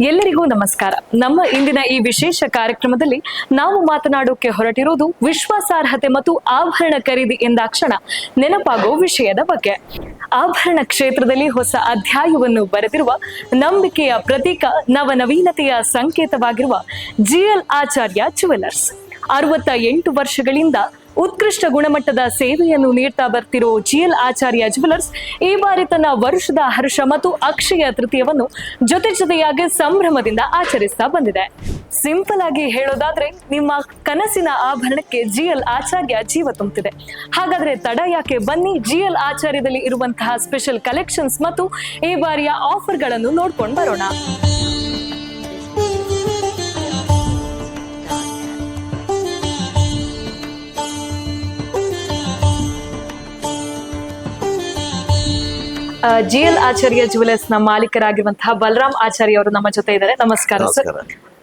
ಎಲ್ಲರಿಗೂ ನಮಸ್ಕಾರ. ನಮ್ಮ ಇಂದಿನ ಈ ವಿಶೇಷ ಕಾರ್ಯಕ್ರಮದಲ್ಲಿ ನಾವು ಮಾತನಾಡೋಕೆ ಹೊರಟಿರುವುದು ವಿಶ್ವಾಸಾರ್ಹತೆ ಮತ್ತು ಆಭರಣ ಖರೀದಿ ಎಂದಾಕ್ಷಣ ನೆನಪಾಗೋ ವಿಷಯದ ಬಗ್ಗೆ. ಆಭರಣ ಕ್ಷೇತ್ರದಲ್ಲಿ ಹೊಸ ಅಧ್ಯಾಯವನ್ನು ಬರೆದಿರುವ ನಂಬಿಕೆಯ ಪ್ರತೀಕ ನವನವೀನತೆಯ ಸಂಕೇತವಾಗಿರುವ ಜಿಎಲ್ ಆಚಾರ್ಯ ಜುವೆಲ್ಲರ್ಸ್ ಅರವತ್ತ ಎಂಟು ವರ್ಷಗಳಿಂದ ಉತ್ಕೃಷ್ಟ ಗುಣಮಟ್ಟದ ಸೇವೆಯನ್ನು ನೀಡ್ತಾ ಬರ್ತಿರೋ ಜಿಎಲ್ ಆಚಾರ್ಯ ಜುವೆಲರ್ಸ್ ಈ ಬಾರಿ ತನ್ನ ವರ್ಷದ ಹರ್ಷ ಮತ್ತು ಅಕ್ಷಯ ತೃತೀಯವನ್ನು ಜೊತೆ ಜೊತೆಯಾಗಿ ಸಂಭ್ರಮದಿಂದ ಆಚರಿಸ್ತಾ ಬಂದಿದೆ. ಸಿಂಪಲ್ ಆಗಿ ಹೇಳೋದಾದ್ರೆ, ನಿಮ್ಮ ಕನಸಿನ ಆಭರಣಕ್ಕೆ ಜಿಎಲ್ ಆಚಾರ್ಯ ಜೀವ ತುಂಬುತ್ತಿದೆ ಹಾಗಾದ್ರೆ ತಡ ಯಾಕೆ? ಬನ್ನಿ ಜಿಎಲ್ ಆಚಾರ್ಯದಲ್ಲಿ ಇರುವಂತಹ ಸ್ಪೆಷಲ್ ಕಲೆಕ್ಷನ್ಸ್ ಮತ್ತು ಈ ಬಾರಿಯ ಆಫರ್ಗಳನ್ನು ನೋಡ್ಕೊಂಡು ಬರೋಣ. ಜಿ ಎಲ್ ಆಚಾರ್ಯ ಜುವೆಲರ್ಸ್ನ ಮಾಲೀಕರಾಗಿರುವಂತಹ ಬಲರಾಮ್ ಆಚಾರ್ಯ ಅವರು ನಮ್ಮ ಜೊತೆ ಇದ್ದಾರೆ. ನಮಸ್ಕಾರ ಸರ್.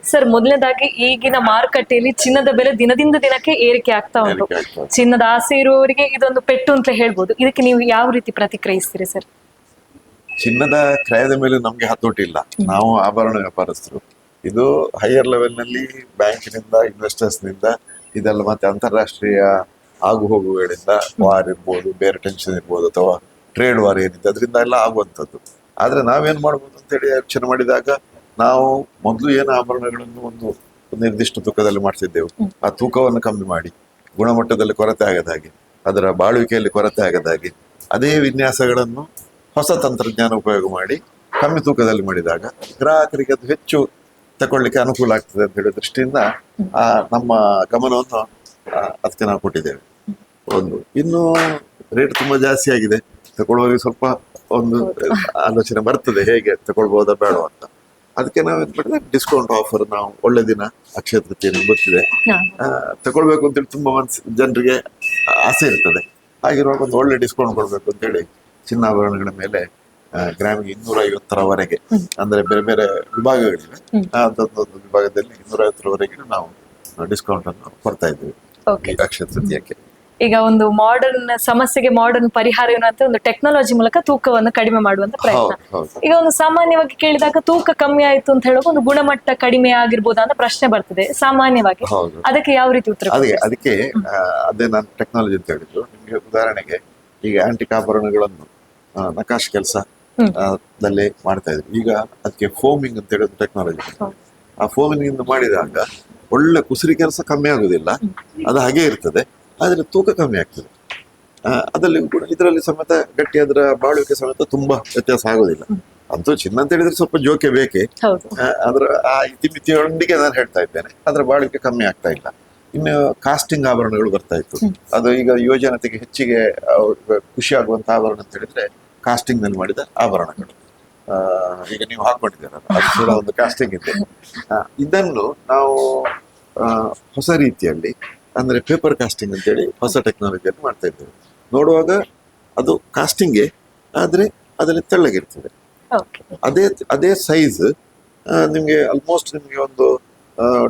ಸರ್ ಮೊದಲನೇದಾಗಿ ಈಗಿನ ಮಾರುಕಟ್ಟೆಯಲ್ಲಿ ಚಿನ್ನದ ಬೆಲೆ ದಿನದಿಂದ ದಿನಕ್ಕೆ ಏರಿಕೆ ಆಗ್ತಾ ಉಂಟು. ಚಿನ್ನದ ಆಸೆ ಇರುವವರಿಗೆ ಇದೊಂದು ಪೆಟ್ಟು ಅಂತ ಹೇಳ್ಬೋದು. ಇದಕ್ಕೆ ನೀವು ಯಾವ ರೀತಿ ಪ್ರತಿಕ್ರಿಯಿಸ್ತೀರಿ ಸರ್? ಚಿನ್ನದ ಕ್ರಯದ ಮೇಲೆ ನಮ್ಗೆ ಹತೋಟಿ ಇಲ್ಲ ನಾವು ಆಭರಣ ವ್ಯಾಪಾರಸ್ಥರು. ಇದು ಹೈಯರ್ ಲೆವೆಲ್ನಲ್ಲಿ ಬ್ಯಾಂಕಿನಿಂದ ಇನ್ವೆಸ್ಟರ್ಸ್ನಿಂದ ಇದೆಲ್ಲ ಮತ್ತೆ ಅಂತಾರಾಷ್ಟ್ರೀಯ ಆಗು ಹೋಗುಗಳಿಂದ ವಾರ್ ಇರ್ಬೋದು ಬೇರೆ ಟೆನ್ಷನ್ ಇರ್ಬೋದು ಅಥವಾ ಟ್ರೇಡ್ ವಾರ್ ಏನಿದೆ ಅದರಿಂದ ಎಲ್ಲ ಆಗುವಂಥದ್ದು. ಆದರೆ ನಾವೇನು ಮಾಡ್ಬೋದು ಅಂತೇಳಿ ಯೋಚನೆ ಮಾಡಿದಾಗ ನಾವು ಮೊದಲು ಏನು ಆಭರಣಗಳನ್ನು ಒಂದು ನಿರ್ದಿಷ್ಟ ತೂಕದಲ್ಲಿ ಮಾಡ್ತಿದ್ದೆವು. ಆ ತೂಕವನ್ನು ಕಮ್ಮಿ ಮಾಡಿ ಗುಣಮಟ್ಟದಲ್ಲಿ ಕೊರತೆ ಆಗದ ಹಾಗೆ ಅದರ ಬಾಳುವಿಕೆಯಲ್ಲಿ ಕೊರತೆ ಆಗದ ಹಾಗೆ ಅದೇ ವಿನ್ಯಾಸಗಳನ್ನು ಹೊಸ ತಂತ್ರಜ್ಞಾನ ಉಪಯೋಗ ಮಾಡಿ ಕಮ್ಮಿ ತೂಕದಲ್ಲಿ ಮಾಡಿದಾಗ ಗ್ರಾಹಕರಿಗೆ ಅದು ಹೆಚ್ಚು ತಗೊಳ್ಳಿಕ್ಕೆ ಅನುಕೂಲ ಆಗ್ತದೆ ಅಂತ ಹೇಳೋ ದೃಷ್ಟಿಯಿಂದ ಆ ನಮ್ಮ ಗಮನವನ್ನು ಅದಕ್ಕೆ ನಾವು ಕೊಟ್ಟಿದ್ದೇವೆ. ಒಂದು ಇನ್ನು ರೇಟ್ ತುಂಬಾ ಜಾಸ್ತಿ ಆಗಿದೆ. ತಗೊಳ್ಳುವವರಿಗೆ ಸ್ವಲ್ಪ ಒಂದು ಆಲೋಚನೆ ಬರ್ತದೆ ಹೇಗೆ ತಗೊಳ್ಬೋದಾ ಬೇಡ ಅಂತ. ಅದಕ್ಕೆ ನಾವು ಏನ್ ಮಾಡಿದ್ರೆ ಡಿಸ್ಕೌಂಟ್ ಆಫರ್ ನಾವು ಒಳ್ಳೆ ದಿನ ಅಕ್ಷಯ ತೃತೀಯ ಗೊತ್ತಿದೆ ತಗೊಳ್ಬೇಕು ಅಂತೇಳಿ ತುಂಬಾ ಮನ್ಸ್ ಜನರಿಗೆ ಆಸೆ ಇರ್ತದೆ. ಹಾಗಿರುವಾಗ ಒಂದು ಒಳ್ಳೆ ಡಿಸ್ಕೌಂಟ್ ಕೊಡ್ಬೇಕು ಅಂತೇಳಿ ಚಿನ್ನಾಭರಣಗಳ ಮೇಲೆ ಗ್ರಾಮಿಗೆ ಇನ್ನೂರ ಐವತ್ತರವರೆಗೆ ಅಂದ್ರೆ ಬೇರೆ ಬೇರೆ ವಿಭಾಗಗಳಿವೆ. ಆ ಅದೊಂದೊಂದು ವಿಭಾಗದಲ್ಲಿ ಇನ್ನೂರ ಐವತ್ತರವರೆಗೆ ನಾವು ಡಿಸ್ಕೌಂಟ್ ಅನ್ನು ಕೊಡ್ತಾ ಇದ್ದೀವಿ. ಅಕ್ಷಯ ತೃತೀಯಕ್ಕೆ. ಈಗ ಒಂದು ಮಾಡರ್ನ್ ಸಮಸ್ಯೆಗೆ ಮಾಡರ್ನ್ ಪರಿಹಾರ ಏನು ಅಂತ ಒಂದು ಟೆಕ್ನಾಲಜಿ ಮೂಲಕ ತೂಕವನ್ನು ಕಡಿಮೆ ಮಾಡುವಂತ ಪ್ರಯತ್ನ. ಈಗ ಒಂದು ಸಾಮಾನ್ಯವಾಗಿ ಕೇಳಿದಾಗ ತೂಕ ಕಮ್ಮಿ ಆಯ್ತು ಅಂತ ಹೇಳುವಾಗ ಒಂದು ಗುಣಮಟ್ಟ ಕಡಿಮೆ ಆಗಿರ್ಬೋದ ಅಂತ ಪ್ರಶ್ನೆ ಬರ್ತದೆ ಸಾಮಾನ್ಯವಾಗಿ. ಅದಕ್ಕೆ ಯಾವ ರೀತಿ ಉತ್ತರ ಅದಕ್ಕೆ ಅದೇ ನಾನು ಟೆಕ್ನಾಲಜಿ ಅಂತ ಹೇಳಿದ್ರು ನಿಮಗೆ ಉದಾಹರಣೆಗೆ ಈಗ ಆಂಟಿಕ್ ಆಭರಣಗಳನ್ನು ನಕಾಶ್ ಕೆಲಸ ದಲ್ಲಿ ಮಾಡ್ತಾ ಇದ್ರು ಈಗ ಅದಕ್ಕೆ ಫೋಮಿಂಗ್ ಅಂತ ಹೇಳೋದು ಟೆಕ್ನಾಲಜಿ ಆ ಫೋಮಿಂಗ್ ಮಾಡಿದಾಗ ಒಳ್ಳೆ ಕುಸರಿ ಕೆಲಸ ಕಮ್ಮಿ ಆಗುದಿಲ್ಲ. ಅದು ಹಾಗೆ ಇರ್ತದೆ. ಆದ್ರೆ ತೂಕ ಕಮ್ಮಿ ಆಗ್ತದೆ. ಆ, ಅದರಲ್ಲಿ ಕೂಡ ಇದರಲ್ಲಿ ಸಮೇತ ಗಟ್ಟಿ ಅದರ ಬಾಳುವಿಕೆ ಸಮೇತ ತುಂಬಾ ವ್ಯತ್ಯಾಸ ಆಗೋದಿಲ್ಲ. ಅಂತೂ ಚಿನ್ನ ಅಂತ ಹೇಳಿದ್ರೆ ಸ್ವಲ್ಪ ಜೋಕೆ ಬೇಕೇ. ಅದರ ಆ ಇತಿಮಿತಿಯೊಂದಿಗೆ ನಾನು ಹೇಳ್ತಾ ಇದ್ದೇನೆ. ಅದರ ಬಾಳಿಕೆ ಕಮ್ಮಿ ಆಗ್ತಾ ಇಲ್ಲ. ಇನ್ನು ಕಾಸ್ಟಿಂಗ್ ಆಭರಣಗಳು ಬರ್ತಾ ಇತ್ತು. ಅದು ಈಗ ಯುವಜನತೆಗೆ ಹೆಚ್ಚಿಗೆ ಖುಷಿ ಆಗುವಂತ ಆಭರಣ ಅಂತ ಹೇಳಿದ್ರೆ ಕಾಸ್ಟಿಂಗ್ನಲ್ಲಿ ಮಾಡಿದ ಆಭರಣಗಳು. ಈಗ ನೀವು ಹಾಕೊಂಡಿದ್ದೀರ. ಅದು ಕೂಡ ಒಂದು ಕಾಸ್ಟಿಂಗ್ ಇದೆ. ಇದನ್ನು ನಾವು ಹೊಸ ರೀತಿಯಲ್ಲಿ ಅಂದ್ರೆ ಪೇಪರ್ ಕಾಸ್ಟಿಂಗ್ ಅಂತೇಳಿ ಹೊಸ ಟೆಕ್ನಾಲಜಿಯಲ್ಲಿ ಮಾಡ್ತಾ ಇದ್ದೇವೆ. ನೋಡುವಾಗ ಅದು ಕಾಸ್ಟಿಂಗೇ ಆದ್ರೆ ಅದರಲ್ಲಿ ತೆಳ್ಳಗಿರ್ತದೆ. ಅದೇ ಅದೇ ಸೈಜ್ ನಿಮಗೆ ಆಲ್ಮೋಸ್ಟ್ ನಿಮಗೆ ಒಂದು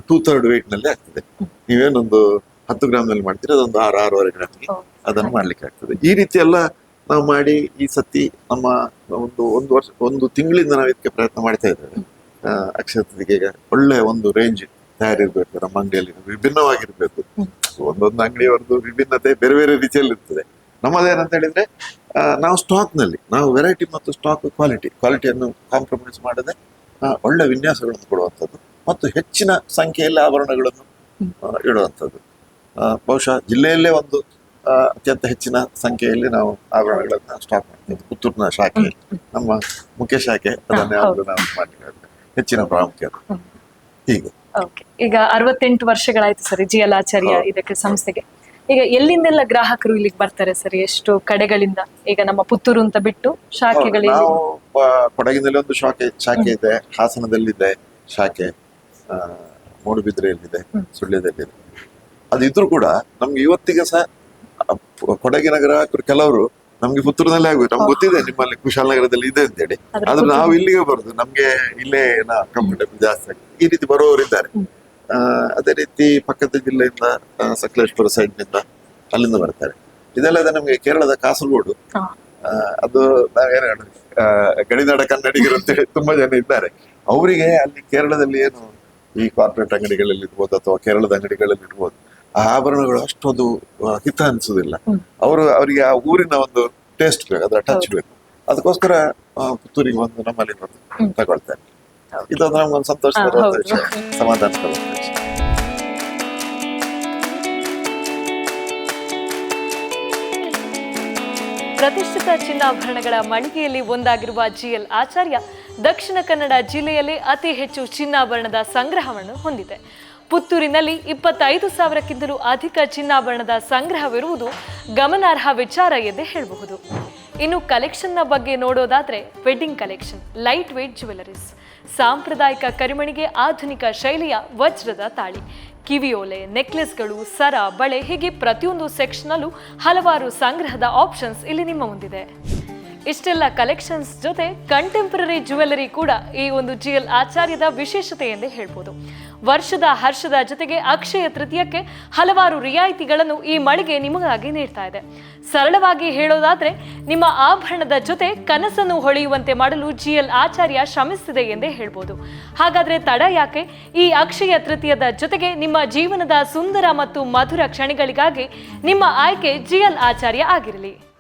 ಟೂ ತರ್ಡ್ ವೇಟ್ನಲ್ಲಿ ಆಗ್ತದೆ. ನೀವೇನೊಂದು ಹತ್ತು ಗ್ರಾಮ್ನಲ್ಲಿ ಮಾಡ್ತೀರಾ ಅದೊಂದು ಆರು ಆರೂವರೆ ಗ್ರಾಮ್ಗೆ ಅದನ್ನು ಮಾಡ್ಲಿಕ್ಕೆ ಆಗ್ತದೆ. ಈ ರೀತಿ ಎಲ್ಲ ನಾವು ಮಾಡಿ ಈ ಸತಿ ನಮ್ಮ ಒಂದು ಒಂದು ವರ್ಷ ಒಂದು ತಿಂಗಳಿಂದ ನಾವು ಇದಕ್ಕೆ ಪ್ರಯತ್ನ ಮಾಡ್ತಾ ಇದ್ದೇವೆ. ಒಳ್ಳೆಯ ತೃತೀಯೆಗೆ ಒಳ್ಳೆ ಒಂದು ರೇಂಜ್ ತಯಾರಿರಬೇಕು ನಮ್ಮ ಅಂಗಡಿಯಲ್ಲಿ ವಿಭಿನ್ನವಾಗಿರ್ಬೇಕು. ಒಂದೊಂದು ಅಂಗಡಿಯವರದ್ದು ವಿಭಿನ್ನತೆ ಬೇರೆ ಬೇರೆ ರೀತಿಯಲ್ಲಿ ಇರ್ತದೆ. ನಮ್ಮದೇನಂತ ಹೇಳಿದ್ರೆ ನಾವು ಸ್ಟಾಕ್ನಲ್ಲಿ ನಾವು ವೆರೈಟಿ ಮತ್ತು ಸ್ಟಾಕ್ ಕ್ವಾಲಿಟಿ ಕ್ವಾಲಿಟಿಯನ್ನು ಕಾಂಪ್ರಮೈಸ್ ಮಾಡದೆ ಒಳ್ಳೆ ವಿನ್ಯಾಸಗಳನ್ನು ಕೊಡುವಂಥದ್ದು ಮತ್ತು ಹೆಚ್ಚಿನ ಸಂಖ್ಯೆಯಲ್ಲಿ ಆಭರಣಗಳನ್ನು ಇಡುವಂಥದ್ದು. ಬಹುಶಃ ಜಿಲ್ಲೆಯಲ್ಲೇ ಒಂದು ಅತ್ಯಂತ ಹೆಚ್ಚಿನ ಸಂಖ್ಯೆಯಲ್ಲಿ ನಾವು ಆಭರಣಗಳನ್ನು ಸ್ಟಾಕ್ ಮಾಡ್ತೇವೆ. ಪುತ್ತೂರಿನ ಶಾಖೆ ನಮ್ಮ ಮುಖ್ಯ ಶಾಖೆ ಅದನ್ನೇ ನಾವು ಮಾಡಲಿಕ್ಕೆ ಹೆಚ್ಚಿನ ಪ್ರಾಮುಖ್ಯತೆ. ಹೀಗೆ. ಓಕೆ ಈಗ ಅರವತ್ತೆಂಟು ವರ್ಷಗಳಾಯ್ತು ಸರಿ ಜಿ ಎಲ್ ಆಚಾರ್ಯ ಇದಕ್ಕೆ ಸಂಸ್ಥೆಗೆ. ಈಗ ಎಲ್ಲಿಂದೆಲ್ಲ ಗ್ರಾಹಕರು ಇಲ್ಲಿಗೆ ಬರ್ತಾರೆ ಸರಿ? ಎಷ್ಟು ಕಡೆಗಳಿಂದ? ಈಗ ನಮ್ಮ ಪುತ್ತೂರು ಅಂತ ಬಿಟ್ಟು ಶಾಖೆಗಳಿಗೆ ನಾವು ಕೊಡಗಿನಲ್ಲಿ ಒಂದು ಶಾಖೆ ಶಾಖೆ ಇದೆ. ಹಾಸನದಲ್ಲಿದೆ ಶಾಖೆ. ಆ, ಮೂಡುಬಿದ್ರೆಯಲ್ಲಿದೆ ಸುಳ್ಯದಲ್ಲಿದೆ. ಅದಿದ್ರು ಕೂಡ ನಮ್ಗೆ ಇವತ್ತಿಗೆ ಸಹ ಪ- ಕೊಡಗಿನ ಗ್ರಾಹಕರು ಕೆಲವರು ನಮ್ಗೆ ಪುತ್ತೂರಿನಲ್ಲೇ ಆಗುದು. ನಮ್ಗೆ ಗೊತ್ತಿದೆ ನಿಮ್ಮಲ್ಲಿ ಕುಶಾಲನಗರದಲ್ಲಿ ಇದೆ ಅಂತ ಹೇಳಿ ಆದ್ರೆ ನಾವು ಇಲ್ಲಿಗೆ ಬರುದು. ನಮ್ಗೆ ಇಲ್ಲೇ ಕಂಫರ್ಟಬಲ್ ಜಾಸ್ತಿ ಈ ರೀತಿ ಬರುವವರಿದ್ದಾರೆ. ಇದ್ದಾರೆ ಅದೇ ರೀತಿ ಪಕ್ಕದ ಜಿಲ್ಲೆಯಿಂದ ಸಕಲೇಶ್ವರ ಸಕಲೇಶ್ಪುರ ಸೈಡ್ನಿಂದ ಅಲ್ಲಿಂದ ಬರ್ತಾರೆ. ಇದೆಲ್ಲದ ನಮ್ಗೆ ಕೇರಳದ ಕಾಸರಗೋಡು. ಅದು ನಾವೇನು ಗಡಿನಾಡ ಕನ್ನಡಿಗರು ಅಂತ ಹೇಳಿ ತುಂಬಾ ಜನ ಇದ್ದಾರೆ. ಅವರಿಗೆ ಅಲ್ಲಿ ಕೇರಳದಲ್ಲಿ ಏನು ಈ ಕಾರ್ಪೊರೇಟ್ ಅಂಗಡಿಗಳಲ್ಲಿ ಇರ್ಬೋದು ಅಥವಾ ಕೇರಳದ ಅಂಗಡಿಗಳಲ್ಲಿ ಇರ್ಬೋದು ಆ ಆಭರಣಗಳು ಅಷ್ಟೊಂದು ಹಿತ ಅನ್ಸುದಿಲ್ಲ. ಅವರು ಅವರಿಗೆ ಆ ಊರಿನ ಒಂದು ಟೇಸ್ಟ್ ಬೇಕು ಅದರ ಟಚ್ ಬೇಕು. ಅದಕ್ಕೋಸ್ಕರ ಪುತ್ತೂರಿಗೆ ಬಂದು ನಮ್ಮಲ್ಲಿ ತಗೊಳ್ತಾರೆ ಇದೊಂದು ನಮ್ಗೊಂದು ಸಂತೋಷ. ವಿಷಯ. ಸಮಾಧಾನ ವಿಷಯ. ಪ್ರತಿಷ್ಠಿತ ಚಿನ್ನಾಭರಣಗಳ ಮಳಿಗೆಯಲ್ಲಿ ಒಂದಾಗಿರುವ ಜಿಎಲ್ ಆಚಾರ್ಯ ದಕ್ಷಿಣ ಕನ್ನಡ ಜಿಲ್ಲೆಯಲ್ಲಿ ಅತಿ ಹೆಚ್ಚು ಚಿನ್ನಾಭರಣದ ಸಂಗ್ರಹವನ್ನು ಹೊಂದಿದೆ. ಪುತ್ತೂರಿನಲ್ಲಿ ಇಪ್ಪತ್ತೈದು ಸಾವಿರಕ್ಕಿಂತಲೂ ಅಧಿಕ ಚಿನ್ನಾಭರಣದ ಸಂಗ್ರಹವಿರುವುದು ಗಮನಾರ್ಹ ವಿಚಾರ ಎಂದೇ ಹೇಳಬಹುದು. ಇನ್ನು ಕಲೆಕ್ಷನ್ನ ಬಗ್ಗೆ ನೋಡೋದಾದರೆ wedding collection light weight jewelleries ಸಾಂಪ್ರದಾಯಿಕ ಕರಿಮಣಿಗೆ ಆಧುನಿಕ ಶೈಲಿಯ ವಜ್ರದ ತಾಳಿ ಕಿವಿಯೋಲೆ ನೆಕ್ಲೆಸ್ಗಳು ಸರ, ಬಳೆ ಹೀಗೆ ಪ್ರತಿಯೊಂದು ಸೆಕ್ಷನಲ್ಲೂ ಹಲವಾರು ಸಂಗ್ರಹದ ಆಪ್ಷನ್ಸ್ ಇಲ್ಲಿ ನಿಮ್ಮ ಮುಂದಿದೆ. ಇಷ್ಟೆಲ್ಲ ಕಲೆಕ್ಷನ್ಸ್ ಜೊತೆ ಕಂಟೆಂಪ್ರರಿ ಜ್ಯುವೆಲರಿ ಕೂಡ ಈ ಒಂದು ಜಿ ಎಲ್ ಆಚಾರ್ಯದ ವಿಶೇಷತೆ ಎಂದೇ ಹೇಳ್ಬೋದು. ವರ್ಷದ ಹರ್ಷದ ಜೊತೆಗೆ ಅಕ್ಷಯ ತೃತೀಯಕ್ಕೆ ಹಲವಾರು ರಿಯಾಯಿತಿಗಳನ್ನು ಈ ಮಳಿಗೆ ನಿಮಗಾಗಿ ನೀಡ್ತಾ ಇದೆ. ಸರಳವಾಗಿ ಹೇಳೋದಾದ್ರೆ, ನಿಮ್ಮ ಆಭರಣದ ಜೊತೆ ಕನಸನ್ನು ಹೊಳೆಯುವಂತೆ ಮಾಡಲು ಜಿ ಎಲ್ ಆಚಾರ್ಯ ಶ್ರಮಿಸಿದೆ ಎಂದೇ ಹೇಳ್ಬೋದು. ಹಾಗಾದ್ರೆ ತಡ ಯಾಕೆ? ಈ ಅಕ್ಷಯ ತೃತೀಯದ ಜೊತೆಗೆ ನಿಮ್ಮ ಜೀವನದ ಸುಂದರ ಮತ್ತು ಮಧುರ ಕ್ಷಣಗಳಿಗಾಗಿ ನಿಮ್ಮ ಆಯ್ಕೆ ಜಿ ಎಲ್ ಆಚಾರ್ಯ ಆಗಿರಲಿ.